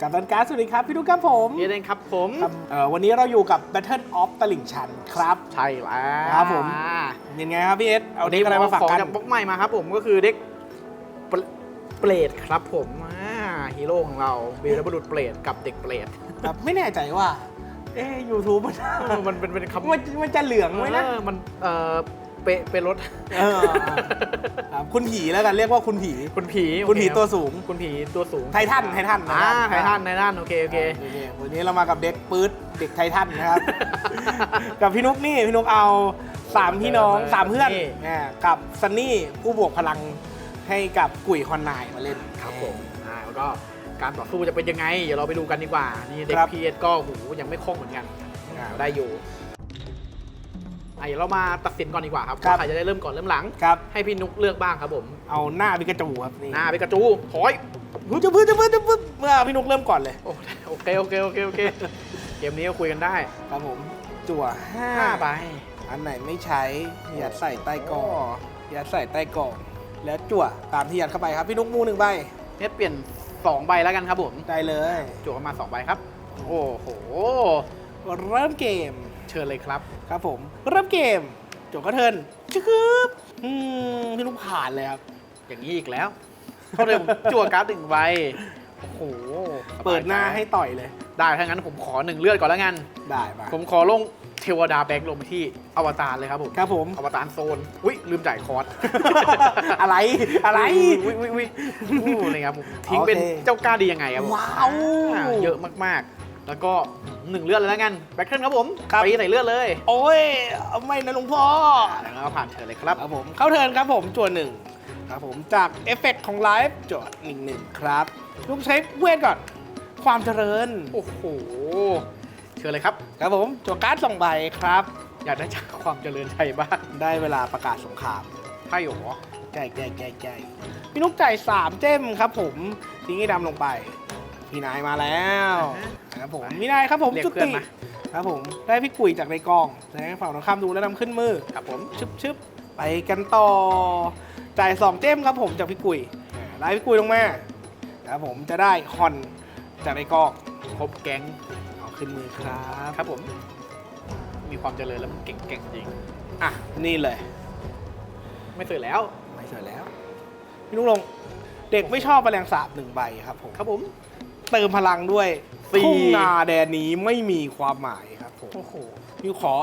กับตันการ์ดสวัสดีครับ พี่ดุ๊กครับผมนี่เองครับผมครับเอ่อวันนี้เราอยู่กับ Battle of ตลิ่งชันครับ ใช่แล้วครับผมเป็นไงครับพี่เอสเอาเด็กอะไรมาฝากของกันจากบล็อกใหม่มาครับผมก็คือเด็กเปรเปรตครับผมอ่าฮีโร่ของเราเบลบุรุษเปรตกับเด็กเปรตครับไม่แน่ใจว่าเอ๊ยูทูบมันเออมันเป็นเป็นคำมันมันจะเหลืองไหมนะเออมันเออ เปะเป็นรถ เออครับคุณผีแล้วกันเรียกว่าคุณผี คุณผีคุณผีโอเตัวสูง คุณผีตัวสูงไททันไททันอ่าไททันไททันโอเคโอเคโอเควันนี้เรามากับเด็กปื๊ดเด็กไททันนะครับ กับพี่นุ๊กนี่พี่นุ๊กเอาสามพี่น้องสามเพื่อนนี่อ่ากับซันนี่ผู้บวกพลังให้กับกุ๋ยคอนไนายมาเล่น ครับผมอ่าแล้วก็การต่อสู้จะเป็นยังไง เดี๋ยวเราไปดูกันดีกว่า นี่เด็กครับ พีเอสก็หูยังไม่คล่องเหมือนกันอ่าได้อยู่ อะเดี๋ยวเรามาตัดสินก่อนดีกว่าครับครับ ว่าใครจะได้เริ่มก่อนเริ่มหลัง ครับ ให้พี่นุกเลือกบ้างครับผมเอาหน้าพิกาจูครับนี่หน้าไปกระจูถอยฮึจะพื้นจะพื้นจะพื้นเมื่อพี่นุ๊กเริ่มก่อนเลย โอ้โอเคโอเคโอเคโอเคเกมนี้ก็คุยกันได้ครับผม จั่วห้าห้าใบอันไหนไม่ใช้ยัดใส่ใต้กล่องยัดใส่ใต้กล่องแล้วจั่วตามที่ยัดเข้าไปครับพี่นุ๊กมูหนึ่งใบเน็ตเปลี่ยนสองใบแล้วกันครับผมได้เลย จั่วเข้ามาสองใบครับ โอ้โห เริ่มเกม เชิญเลยครับครับผมเริ่มเกมจบก็เทิร์นชึบอืมพี่นุ๊กผ่านเลยครับ อย่างนี้อีกแล้วเขาเลยผมจั่วการ์ดหนึ่งใบโอ้โหเปิดหน้าให้ต่อยเลย ได้ถ้างั้นผมขอหนึ่งเลือดก่อนแล้วกันได้มาผมขอลงเทวดาแบงค์ลงไปที่อวตารเลยครับผมครับผมอวตารโซนอุ้ยลืมจ่ายคอร์สอะไรอะไรอุ้ยอุ้ยอุ้ยอู้นี่ครับผมทิ้งเป็นโอเคเจ้ากล้าดียังไงครับผมว้าวอ่าเยอะมากๆ แล้วก็หนึ่งเลือดเลยแล้วกันแบ็คเทิลครับผมครับไปใส่เลือดเลยโอ้ยไม่นะหลวงพ่อ แล้วก็ผ่านเชิญเลยครับ ครับผมเข้าเทิร์นครับผมจวนหนึ่งครับผมจากเอฟเฟกต์ของไลฟ์จวดหนึ่งหนึ่งครับลูกใช้เวทก่อน ความเจริญโอ้โหเชิญเลยครับ ครับผมจวดการ์ดสองใบครับ อยากได้จากความเจริญชัยบ้างได้เวลาประกาศสงครามไพ่หรอ ใกล้ใกล้ใกล้ใกล้พี่นุกจ่ายสามเจมครับผมทิ้งให้ดำลงไป พี่นายมาแล้วครับผมพี่นายครับผมเรียกจุเพื่อนติมาครับผมได้พี่กุยจากในกองแสดงให้ฝั่งตรงข้ามดูแล้วนำขึ้นมือครับผมชึบชึบไปกันต่อจ่ายสองเจมครับผมจากพี่กุยอ่าไล่พี่กุยลงมาครับผมจะได้ฮอนจากในกองครบแก๊งเอาขึ้นมือครับครับผมมีความเจริญแล้วมันเก่งๆจริงอะนี่เลย ไม่เสร็จแล้วไม่เสร็จแล้วพี่นุกลงเด็กไม่ชอบแมลงสาบหนึ่งใบครับผมครับผม เติมพลังด้วยสี่ทุ่งนาแดนนี้ไม่มีความหมายครับผมโอ้โหพี่ขอ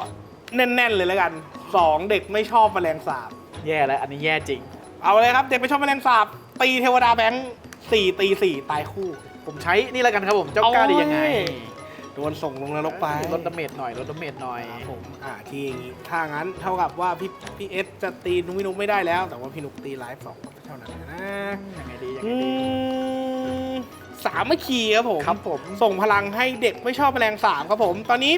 แน่น ๆ เลยแล้วกันสองเด็กไม่ชอบแมลงสาบ แย่แล้วอันนี้แย่จริง เอาเลยครับ เด็กไม่ชอบแมลงสาบ ตีเทวดาแบงค์สี่ตีสี่ตายคู่ ผมใช้นี่แล้วกันครับผมเจ้ากล้าดียังไงโดนส่งลงนรกไปลดดาเมจหน่อยลดดาเมจหน่อยครับผมอ่าทีอย่างนี้ถ้างั้นเท่ากับว่าพี่พี่เอสจะตีนุ้ยนุ๊กไม่ได้แล้ว แต่ว่าพี่นุ๊กตีไลฟ์สองเท่านั้นนะยังไงดียังอืไงดีม สามไม่คีครับผมครับผม ส่งพลังให้เด็กไม่ชอบแมลงสาบครับผม ตอนนี้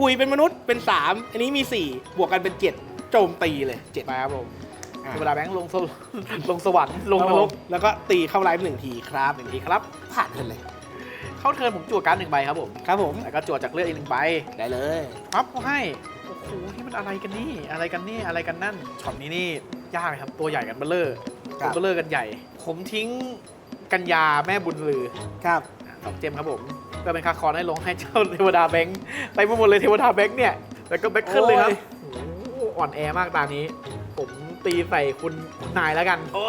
กุยเป็นมนุษย์เป็น 3 อันนี้มี 4 บวกกันเป็น 7 โจมตีเลย7มาครับผมอะเวลาแบงค์ลงสวลงสวรรค์ลงนรกแล้วก็ตีเข้าไลฟ์หนึ่งทีครับหนึ่งทีครับผ่านกันเลย เข้าเทิร์นผมจั่วการ์ดหนึ่งใบครับผมครับผมแล้วก็จั่วจากเลือดอีกหนึ่งใบได้เลยปั๊บเขาให้โอ้โหที่มันอะไรกันนี่อะไรกันนี่อะไรกันนั่นช็อตนี้นี่ยากเลยครับตัวใหญ่กันเบลเลอร์ครัตัวบเบลเลอร์กันใหญ่ ผมทิ้ง กัญญาแม่บุญลือครับอะสองเจมครับผมเพื่อเป็นคาคอนให้ลงให้เจ้าเทวดาแบงค์ไปหมดเลยเทวดาแบงค์เนี่ย แล้วก็แบ็คขึ้นเลยครับโอ้โหอ่อนแอมากตานี้ ผมตีใส่คุณคุณนายแล้วกันโอ้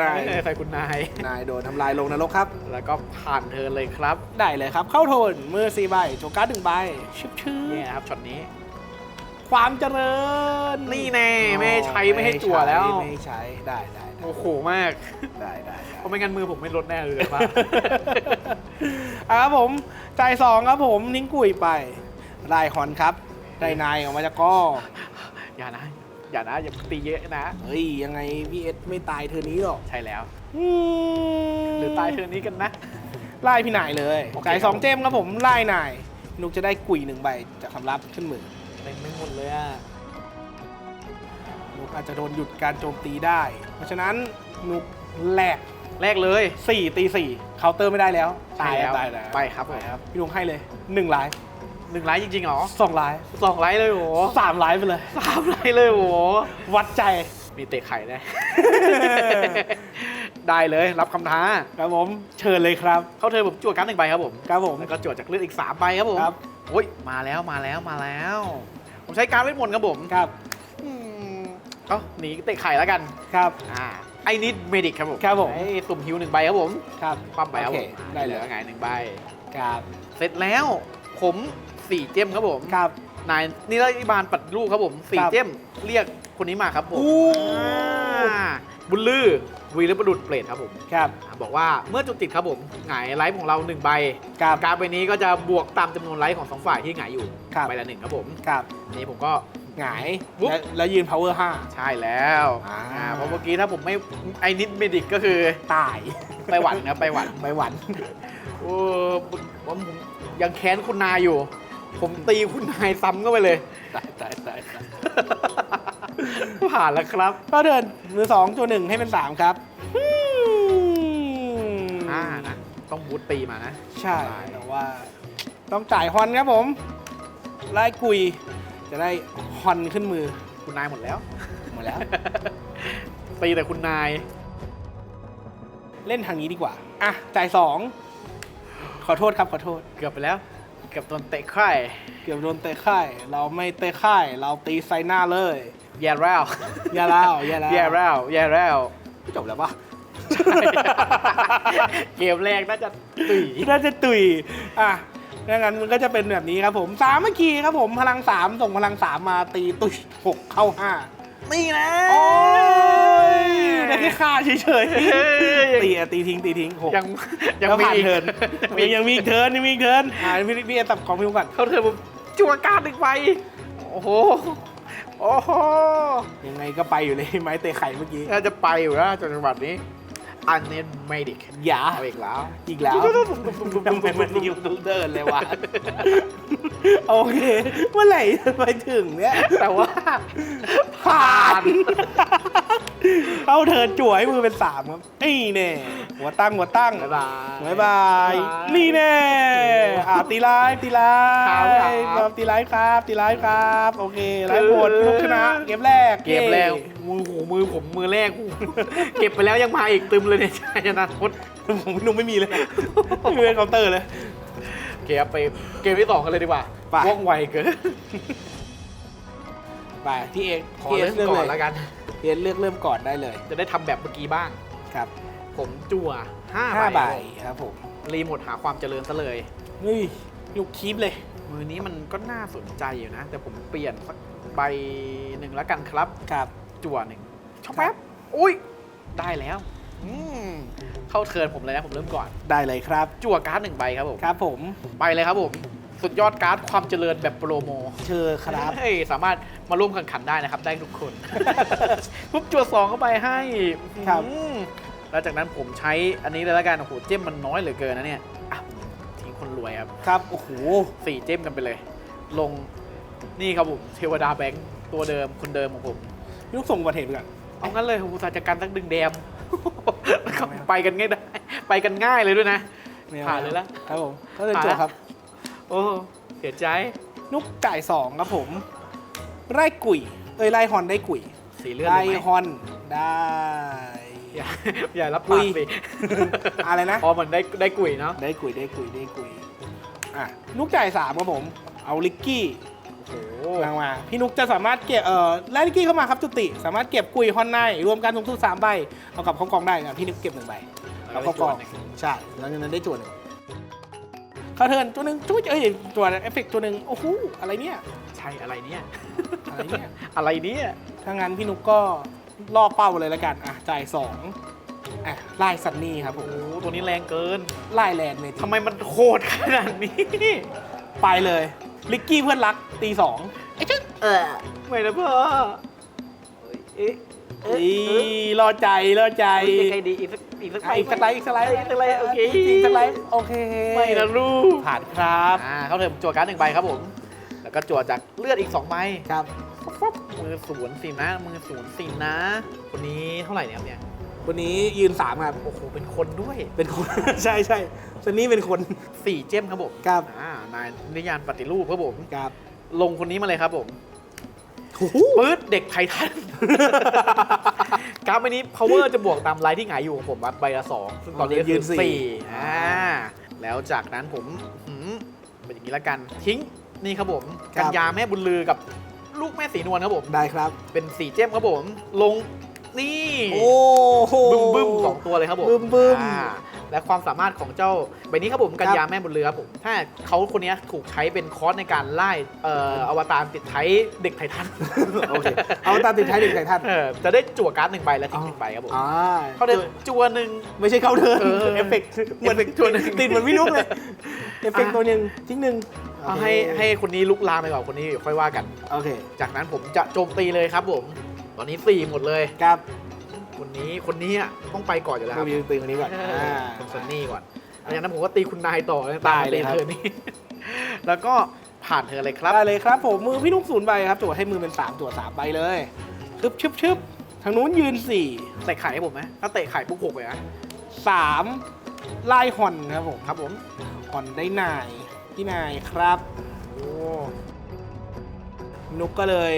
นายใส่คุณนาย นายโดนทำลายลงนรกครับ แล้วก็ผ่านเทิร์นเลยครับ ได้เลยครับ เข้าโทนมือสี่ใบโจการ์ดหนึ่งใบชึบชื่อเนี่ยครับช็อตนี้ ความเจริญนี่แน่ไม่ให้ใช้ไม่ให้จั่วแล้วไม่ให้ใช้ได้ได้ได้ โอ้โหมาก ได้ได้เพราะไม่งั้นมือผมไม่ลดแน่เลยว่าอะครับผมจ่ายสองครับผมทิ้งกุยไปได้ฮอนครับได้นายออกมาจากก้ออย่านะ อย่านะ อย่าตีเยอะนะ เฮ้ย ยังไงพี่เอสไม่ตายเธอนี้หรอกใช่แล้ว อืมหรือตายเทิร์นนี้กันนะ ไล่พี่นายเลยโอเค จ่ายสองเจมครับผมไล่นายนุกจะได้กุยหนึ่งใบจากคำรับขึ้นมือ เต็มไม่หมดเลยอะ นุกอาจจะโดนหยุดการโจมตีได้ เพราะฉะนั้นนุกแหลกแรกเลยสี่ตีสี่เคาน์เตอร์ไม่ได้แล้ว ตายใช่แล้วตายแล้วไปครับผมพี่นุกให้เลยหนึ่งไลฟ์หนึ่งไลท์จริงๆเหรอสองไลฟ์สองไลท์เลยโหสามไลฟ์ไปเลย สามไลท์เลยโหวัดใจ มีเตะไข่ได้ได้เลยรับคำท้า ครับผมเชิญเลยครับ เข้าเธอผมจั่วการ์ดหนึ่งใบครับผมครับผม แล้วก็จั่วจากเลือดอีก3ใบครับผมครับ โอ้ยมาแล้วมาแล้วมาแล้ว ผมใช้การดเวทมนต์ครับผม ครับอืม เอ้าหนีเตะไข่แล้วกันครับ อ่าไอ้นิดเมดิกครับผมครับผม ไอ้สุ่มฮิวหนึ่งใบครับผมครับปั๊มใบครับโอผเคมได้เลยหอไงหนึ่งใบ ครับเสร็จแล้วผมสี่เจมครับผมครับ นายนี่รัฐบาลปัดลูกครับผมสี่ครับเจมเรียกคนนี้มาครับผมอู้ อ่าบุญลือวีรบุรุษเปรตครับผมครับอ่าบอกว่าเมื่อจุดติดครับผมหงายไลฟ์ของเราหนึ่งใบ ครับ การดใบนี้ก็จะบวกตามจำนวนไลฟ์ของสองฝ่ายที่หงายอยู่ครับ ใบละหนึ่งครับผมครับ นี่ผมก็ หงายปุ๊บและแล้วยืน power ใช่แล้วอ่า อ่าเพราะเมื่อกี้ถ้าผมไม่ไอ้นิดเมดิกก็คือ5ตายไปหวันครับไปหวันไปหวัน โอ้ผมผมยังแค้นคุณนายอยู่ ผมตีคุณนายซ้ำเข้าไปเลย ตายตายตายตายผ่านแล้วครับก็เดินมือสองตัวหนึ่งให้เป็นสามครับอืมอ่านะ ต้องบูทตีมานะ ใช่ แต่ว่า ต้องจ่ายฮอนครับผมไล่กุย จะได้ฮอนขึ้นมือคุณนายหมดแล้ว หมดแล้ว ตีแต่คุณนาย เล่นทางนี้ดีกว่า อะ จ่ายสอง ขอโทษครับ ขอโทษ เกือบไปแล้ว เกือบโดนเตะไข่เกือบโดนเตะค่าย เราไม่เตะค่าย เราตีไซหน้าเลย แย่แล้วอย่าแล้วอย่าแล้วแย่แล้วแย่แล้วจบแล้วปะเกมแรกน่าจะตุ๋ยน่าจะตุยอะ ดังนั้นมันก็จะเป็นแบบนี้ครับผมสามเมื่อกี้ครับผมพลังสามส่งพลังสามมาตีตุยหกเข้าห้านี่นะ โอ้ยได้แค่ฆ่าเฉยเฮ้ยๆตีอะตีทิ้งตีทิ้งหกยังยังแล้วมีผ่านอีกเทิร์นมียังยังมีอีกเทิร์นยังมีอีกเทิร์นอ่าพี่พี่เอตับของพี่มุกก่อนเขาเธอผมจัวการดหนึ่งใบโอ้โหโอ้โหยังไงก็ไปอยู่เลยไม้เตะไข่เมื่อกี้น่าจะไปอยู่นะจนจังหวัดนี้ อันเนนเมดิกอย่าเอาอีกแล้ว อีกแล้วทำไมมันยูทูบเดินเลยวะ โอเคเมื่อไหร่จะไปถึงเนี่ย แต่ว่า ผ่าน เข้าเทิร์นจั่วให้มือเป็นสามครับ นี่แน่หัวตั้งหัวตั้ง บ๊ายบายบายบายนี่แน่ อ่าตีไลฟ์ตีไลครับฟ์ครับครับตีไลฟ์ครับตีไลฟ์ครับโอเคไลฟ์หมดลูกชนะเกมแรกเก็บแล้วมือหูมือผมมือแรก เก็บไปแล้วยังมาอีกตึมเลยเนี่ยชัยชนะทดผมนุ่มไม่มีเลยไม่มีเป็นเคาน์เตอร์เลยเกมไปเกมที่สองกันเลยดีกว่าไปว่องไวเกินไปที่เอกขอที่เอเริ่สมเลือกก่อเลนยแล้วกันที่เอสเลือกเริ่มก่อนได้เลย จะได้ทำแบบเมื่อกี้บ้างครับ ผมจั่วห้าห้าใบใบครับผมรีโมทหาความเจริญซะเลย เฮ้ยลูกคีบเลย มือนี้มันก็น่าสนใจอยู่นะ แต่ผมเปลี่ยนสักใบหนึ่งแล้วกันครับ ครับ จั่วหนึ่งช็อปแป๊บ อุ้ย ได้แล้วอืมเข้าเทิร์นผมเลยนะ ผมเริ่มก่อน ได้เลยครับ จั่วการ์ดหนึ่งใบครับผมครับผมไปเลยครับผม สุดยอดการ์ดความเจริญแบบโปรโม เชิญครับ เฮ้ยสามารถมาร่วมแข่งขันได้นะครับ ได้ทุกคน ปุ๊บจั่วสองเข้าไปให้ครับ อืมแล้วจากนั้นผมใช้อันนี้เลยแล้วกัน โอ้โห เจมมันน้อยเหลือเกินนะเนี่ยอะทิ้งคน รวยครับครับโอ้โหสี่เจมกันไปเลย ลงนี่ครับผมเทวดาแบงค์ตัวเดิมคนเดิมของผมลูกส่งอุบัติเหตุไปก่อนเอางั้นเลยผมอุตส่าห์จัดการสักดึงแดมแล้วก็ไปกันง่ายได้ไปกันง่ายเลยด้วยนะไม่อผ่านเลยละครับผมก็เลยผ่านจบละครับ โอ้เสียใจนุกจ่ายสองครับผมไล่กุยเอ้ยไล่ฮอนได้กุยสีเลือดไล่เลยไหมฮอนได้อย่าอย่ารับกุปายกสิอะไรนะพอมันได้ได้กุยเนาะได้กุยได้กุยได้กุย อะนุกจ่ายสามครับผม เอาลิกกี้โอ้โหวางมาพี่นุกจะสามารถเก็บเอ่อไล่ลิกกี้เข้ามาครับจุติ สามารถเก็บกุยฮอนในรวมกันสูงสุดสามใบเอากลับเข้ากองได้นะพี่นุกเก็บหนึ่งใบเอาเข้ากองใช่แล้วเงินนั้นได้จวนหนึ่งเข้าเทิร์นตัวหนึ่งจุ๊ยเอ้ยตัวเอฟเฟกต์ตัวหนึ่งโอ้โหอะไรเนี่ยใช่อะไรเนี่ยอะไรเนี่ยอะไรเนี่ยถ้างั้นพี่นุกก็ล่อเป้าเลยแล้วกันอะจ่ายสอง อะไล่ซันนี่ครับผโอ้มโหตัวนี้แรงเกินไล่แลนด์เมจิทำไมมันโคตรขนาดนี้ ไปเลย ลิกกี้เพื่อนรักตีสองเออไม่นะพ่อเอ๊ะเอ๊ะอีเอ๊ะรอใจรอใจยังไงดีอีกสักอีกสักอะอีกสักไลด์อีกสักไลด์อีกสักไลด์โอเคอีกสักไลด์โอเคไม่นะลูกผ่านครับ อ่าเขาเถิมจั่วการ์ดหนึ่งใบครับผม แล้วก็จั่วจากเลือดอีก2ใบ ครับปุ๊บมือศูนย์สินะ มือศูนย์สินะ คนนี้เท่าไหร่เนี่ยครับเนี่ย วันนี้ยืนสามครับ โอ้โห เป็นคนด้วย เป็นคน ใช่ใช่ซันนี่เป็นคนสี่เจมครับผมครับอ่านายนิยานปฏิรูปครับผมครับลงคนนี้มาเลยครับผมโอ้โหปื๊ดเด็กไททันกราฟใบนี้ power จะบวกตามไลท์ที่หงายอยู่ของผมวัดใบละสองซึ่งตอนนี้ก็ยืคือนสี่สี่อ่าแล้วจากนั้นผมหืมเป็นอย่างนี้ละกันทิ้งนี่ครับผมครับกันยาแม่บุญลือกับลูกแม่สีนวลครับผมได้ครับ เป็นสีเจมครับผม ลง นี่โอ้โหบึ้มบึ้มสองตัวเลยครับผมบึ้มบึ้มอ่าและความสามารถของเจ้าใบนี้ครับผมกันยาแม่บุญเรือครับผมถ้าเขาคนนี้ถูกใช้เป็นคอร์สในการไล่เอ่ออวตารติดไทยเด็กไททันโอเคเอาตามติดท้ายหนึ่งไก่ท่านเออจะได้จั่วการ์ดหนึ่งใบและทิ้งหนึ่งใบครับผมอ่าเขาได้จั่วหนึ่งไม่ใช่เข้าเทิร์นเออเอฟเฟกต์เหมือนเอฟเฟกต์ตัวหนึ่งติดเหมือนพี่นุ๊กเลยเอฟเฟกต์ตัวหนึ่งทิ้งหนึ่งเอาให้ให้คนนี้ลุกลามไปก่อนคนนี้ค่อยว่ากันโอเค จากนั้นผมจะโจมตีเลยครับผม ตอนนี้สี่หมดเลย ครับคนนี้คนนี้อะต้องไปก่อนอยู่แล้วคเรารับมีตีคนนี้ก่อนเออ่าอคุณซันนี่ก่อนหลังจากนั้นผมก็ตีคุณนายต่อตายเลยครับ เธอนี่ แล้วก็ผ่านเธอเลยครับ ได้เลยครับผมมือพี่นุ๊กศูนย์ใบครับตัวให้มือเป็นสามตัวสามใบเลยชึบชึบชึบทางนู้นยืนสี่ใส่ไข่ให้ผมไหมถ้าเตะไข่ปุ๊บหกเลยนะสามไล่ฮอนครับผมครับผมฮอนได้นายพี่นายครับโอ้นุ๊กก็เลย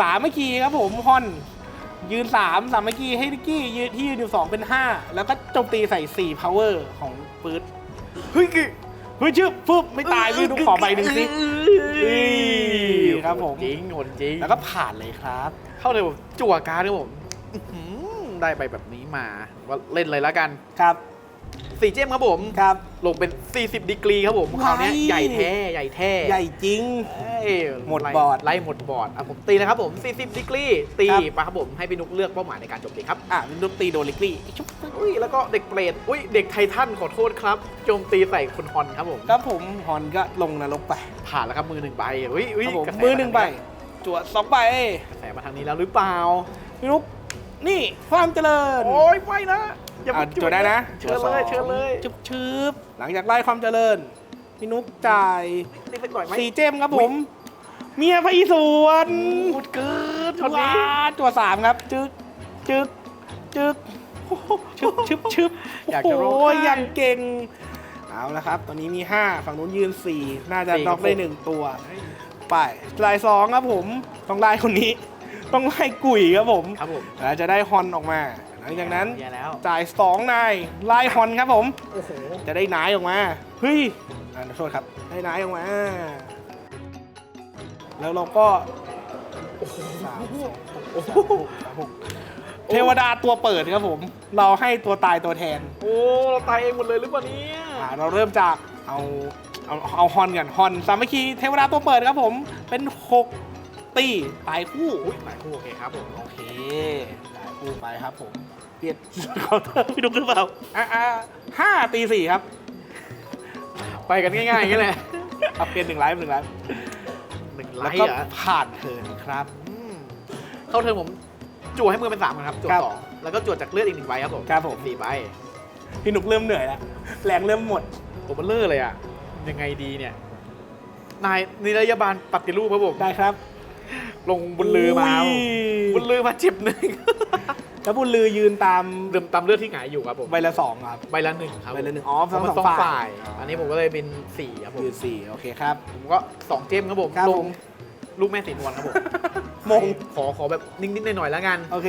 สามเมื่อกี้ครับผมฮอนยืนสามสามเมื่อกี้ให้นิกกี้ยืนที่ยืนอยู่สองเป็นห้าแล้วก็โจมตีใส่สี่ power ของปืดเฮ้ยคือเฮ้ยชึบฟึบไม่ตายพี่นุ๊กขอใบหนึ่งสิเอ้ยครับผมจริงโหดจริง แล้วก็ผ่านเลยครับ เข้าเลยผมจั่วการ์ดครับผมอื้อหือได้ไปแบบนี้มาว่าเล่นเลยแล้วกันครับ สีเจมครับผมครับ ลงเป็น 40 ดีกรีครับผมคราวเนี้ยว้ายใหญ่แท้ใหญ่แท้ใหญ่จริงเอ้ยหมดไล่บอร์ดไล่หมดบอร์ดอะผมตีนะครับผม 40 ดีกรีตีครับไปครับผมให้พี่นุกเลือกเป้าหมายในการโจมตีครับอะนุ๊กตีโดนลิกลี่ชุบอุ้ยแล้วก็เด็กเปรตอุ้ยเด็กไททันขอโทษครับโจมตีใส่คุณฮอนครับผมครับผมฮอนก็ลงนรกไปผ่านแล้วครับมือหนึ่งใบอุ้ยอุ้ยครับผมกระแสมือหนึ่งใบาทาจวดสองใบกระแสมาทางนี้แล้วหรือเปล่าพี่นุ๊กนี่ความเจริญโอ้ยไม่นะ อย่าอะมาจวดได้นะ เชิญเลยจวดสองเชิญเลยชึบชึบหลังจากไล่ความเจริญพี่นุ๊กจ่ายนี่เป็นก่อยไหมสีเจมครับผม เมียพระอีสวนพูดเกินช็อตนี้ว้าตัวสามครับ จึกจึกจึกชึบชึบชึบอยากจะร้องโอ้ยไห้ยังเก่ง เอาละครับ ตอนนี้มี 5 ฝั่งนู้นยืน 4 น่าจะสี่น็อกได้ ครับผม 1 ตัว ไปลายสองครับผม ต้องไล่คนนี้ ต้องไล่กุ๋ยครับผม ครับผมแล้วจะได้ฮอนออกมา หลังจากนั้นแย่แล้วจ่าย2นายไล่ฮอนครับผม โอ้โหจะได้นายออกมาเฮ้ยอ่าโทษครับได้นายออกมา แล้วเราก็สามสองหกสามหกสามหกเทวดาตัวเปิดครับผม เราให้ตัวตายตัวแทนโอ้เราตายเองหมดเลยหรือเปล่าเนี่ยอ่าเราเริ่มจากเอาเอาเอาฮอนก่อนฮอนสามัคคีเทวดาตัวเปิดครับผมเป็นหกตีตายคู่อุ้ยหมายคู่โอเคครับผมโอเคตายคู่ไปครับผม เปลี่ยนเคาน์เตอร์พี่ดุกหรือเปล่าอ่าอ่าห้าตีสี่ครับ ไปกันง่ายๆอย่างนี้แหละเอาเปลี่ยนหนึ่งไลฟ์หนึ่งไลฟ์หนึ่งแล้ไลวท์ก็เหรอผ่านเทิร์นครับอืมเข้าเทิร์นผมจั่วให้มือเป็นสามก่อนครับจั่วครับสองแล้วก็จั่วจากเลือดอีกหนึ่งใบครับผมครับผมสี่ใบพี่หนุกเริ่มเหนื่อยแล้วแรงเริ่มหมด ผมมันเลือเลยอะยังไงดีเนี่ย นายนิรยาบาลปฏิรูปครับผมได้ครับลงบุญลือมาครับผมบุญลือมาเจ็บหนึ่ง แล้วบุญลือยืนตามเดิมตามเลือดที่หงายอยู่ครับผมใบละสองครับใบละหนึ่งครับใบละหนึ่งอ๋อเพราะมันทั้งสสอองงฝ่าฝ่ายยอันนี้ผมก็เลยเป็นสี่ครับผมยืนสี่โอเคครับ ผมก็สองเจมครับผมครับลผงมลูกแม่สีนวลครับผมมงขอขอแบบนิดๆหน่อยๆแล้วกัน โอเค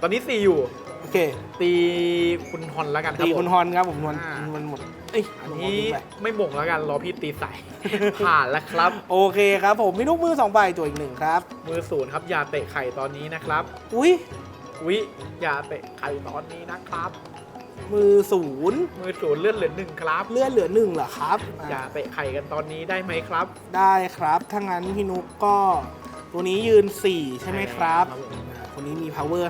ตอนนี้สี่อยู่ โอเค ตีคุณฮอนแล้วกันครับตีผมคุณฮอนครับผมนวลอ่ามันหมดเอ้ยอันลงนี้ทิ้งไปไม่หม่งแล้วกันรอพี่ตีใส่ผ่านแล้วครับ โอเคครับผมมีลูกมือสองใบตัวอีกหนึ่งครับ มือศูนย์ครับอย่าเตะไข่ตอนนี้นะครับ อุ้ย วิอย่าเตะไข่ตอนนี้นะครับ มือศูนย์มือศูนย์เลื่อนเหลือหนึ่งครับ เลื่อนเหลือหนึ่งเหรอครับอย่าอ่าเตะไข่กันตอนนี้ได้ไหมครับได้ครับ ถ้างั้นพี่นุกก็ ตัวนี้ยืน 4 ใช่ไหมครับครับผมอ่าคนนี้มี power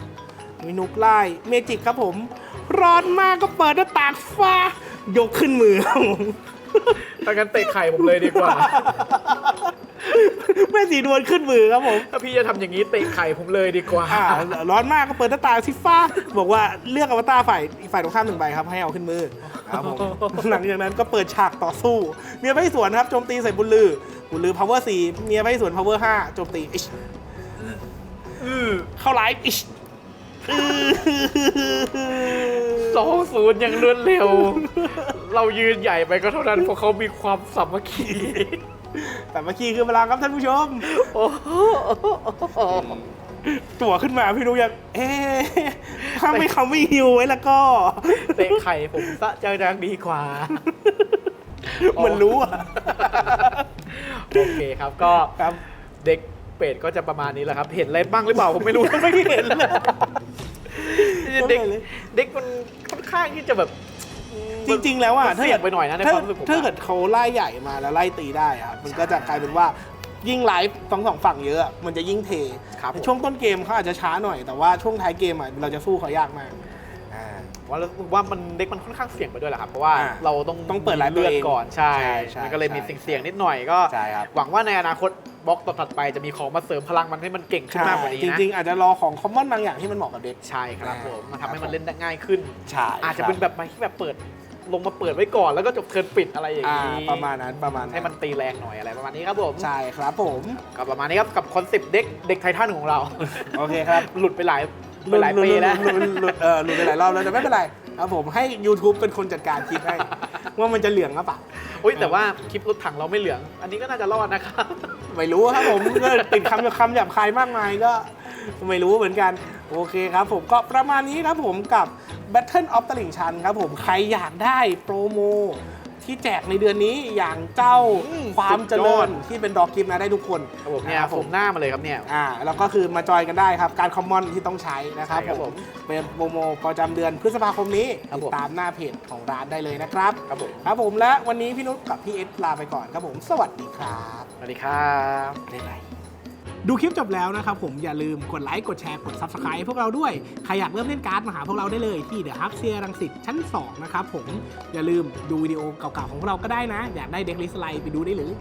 5มีนุกไล่เมจิกครับผม ร้อนมากก็เปิดหน้าต่างฟ้า ยกขึ้นมือครับผม ถ้ากันเตะไข่ผมเลยดีกว่า แม่สีนวลขึ้นมือครับผม ถ้าพี่จะทำอย่างนี้เตะไข่ผมเลยดีกว่า อ่าร้อนมากก็เปิดหน้าต่างสิฟ้า บอกว่าเลือกอวตารฝ่ายอีกฝ่ายตรงข้ามหนึ่งใบครับ ให้เอาขึ้นมือครับผมหลังจากนั้นก็เปิดฉากต่อสู้ เมียไพ่สวนครับโจมตีใส่บุญลือ บุญลือ power 4เมียไพ่สวน power 5โจมตีอิชอือเข้าไลฟ์อิชอื้อสองศูนย์อย่างรวดเร็ว เรายืนใหญ่ไปก็เท่านั้นเพราะเขามีความสามัคคี แต่เมื่อกี้คือพลังครับท่านผู้ชม โอ้โหจั่วขึ้นมาพี่นุกยังเอ๊ะถ้าไม่เขาไม่ฮิวไว้แล้วก็เตะไข่ผมซะจะดังดีกว่า เหมันรู้อะ โอเคครับก็ครับเด็กเป็ดก็จะประมาณนี้แหละครับ เห็นอะไรบ้างหรือเปล่าผมไม่รู้ไม่เห็นเลยเด็กเด็กมันค่อนข้างที่จะแบบ จริง ๆ แล้วอะมันเสี่ยงไปหน่อยนะในถ้าความรู้สึกผมอะ ถ้าเกิดเขาไล่ใหญ่มาแล้วไล่ตีได้อะมันก็จะกลายเป็นว่ายิ่งไลฟ์สองสองฝั่งเยอะอะมันจะยิ่งเทครับผม ช่วงต้นเกมเขาอาจจะช้าหน่อยแต่ว่าช่วงท้ายเกมอะเราจะสู้เขายากมากอ่า ว่าว่ามันเด็กมันค่อนข้างเสี่ยงไปด้วยแหละครับ เพราะว่าอ่าเราต้องต้องเปิดไลฟ์ตัวเลือดเองก่อนใช่ใช่ใช่มันก็เลยมีใช่เสี่ยงๆนิดหน่อยก็ ใช่ครับ หวังว่าในอนาคตบล็อกต่อถัดไปจะมีของมาเสริมพลังมันให้มันเก่งขึ้นมากกว่านี้จนะริงๆ อาจจะรอของคอมมอนบางอย่างที่มันเหมาะกับเด็ก ใช่ครับอ่าผมมันทำให้ครัมับนเล่นได้ง่ายขึ้น ใช่อาจจะเป็นแบบไม่ที่แบบเปิดลงมาเปิดไว้ก่อนแล้วก็จบเทิร์นปิดอะไรอย่างอ่านี้ประมาณนั้นประมาณนั้นให้มันตีแรงหน่อยอะไรประมาณนี้ครับผมใช่ครับผม ก็ประมาณนี้ครับกับคอนเซปต์เด็กเด็กไททันของเรา โอเคครับ หลุดไปหลาย ไปหลายปีแล้วหลุดหลุดหลุดเออหลุดไปหลายรอบแล้วแต่ไม่เป็นไรครับผมให้ YouTube เป็นคนจัดการคลิปให้ ว่ามันจะเหลืองหรือเปล่า อุ้ยแต่ว่าคลิปรถถังเราไม่เหลือง อันนี้ก็น่าจะรอดนะครับ ไม่รู้ครับผมก็ติดคำคำหยาบคายมากมายก็ไม่รู้เหมือนกัน โอเคครับผมก็ประมาณนี้ครับผมกับ Battle of ตลิ่งชันครับผมใครอยากได้โปรโม ที่แจกในเดือนนี้อย่างเจ้าอืมความเจริสุดยอญดที่เป็นดอกกิฟต์นะได้ทุกคนครับผมเนี่ยครับผมหน้ามาเลยครับเนี่ย อ่าแล้วก็คือมาจอยกันได้ครับ การคอมมอนที่ต้องใช้นะครับใช่ครับผผมมเป็นโปรโมประจำเดือนพฤษภาคมนี้ครับติผดมตามหน้าเพจของร้านได้เลยนะครับ ครับผม ครับผมและวันนี้พี่นุชกับพี่เอสลาไปก่อนครับผม สวัสดีครับสวัสดีครับบ๊ายบาย ดูคลิปจบแล้วนะครับผมอย่าลืมกดไลค์กดแชร์กด Subscribe พวกเราด้วย ใครอยากเริ่มเล่นการ์ดมาหาพวกเราได้เลยที่เดอะฮักเซียรังสิตชั้น 2 นะครับผมอย่าลืมดูวิดีโอเก่าๆของพวกเราก็ได้นะ อยากได้เด็กลิสไลไปดูได้หรือ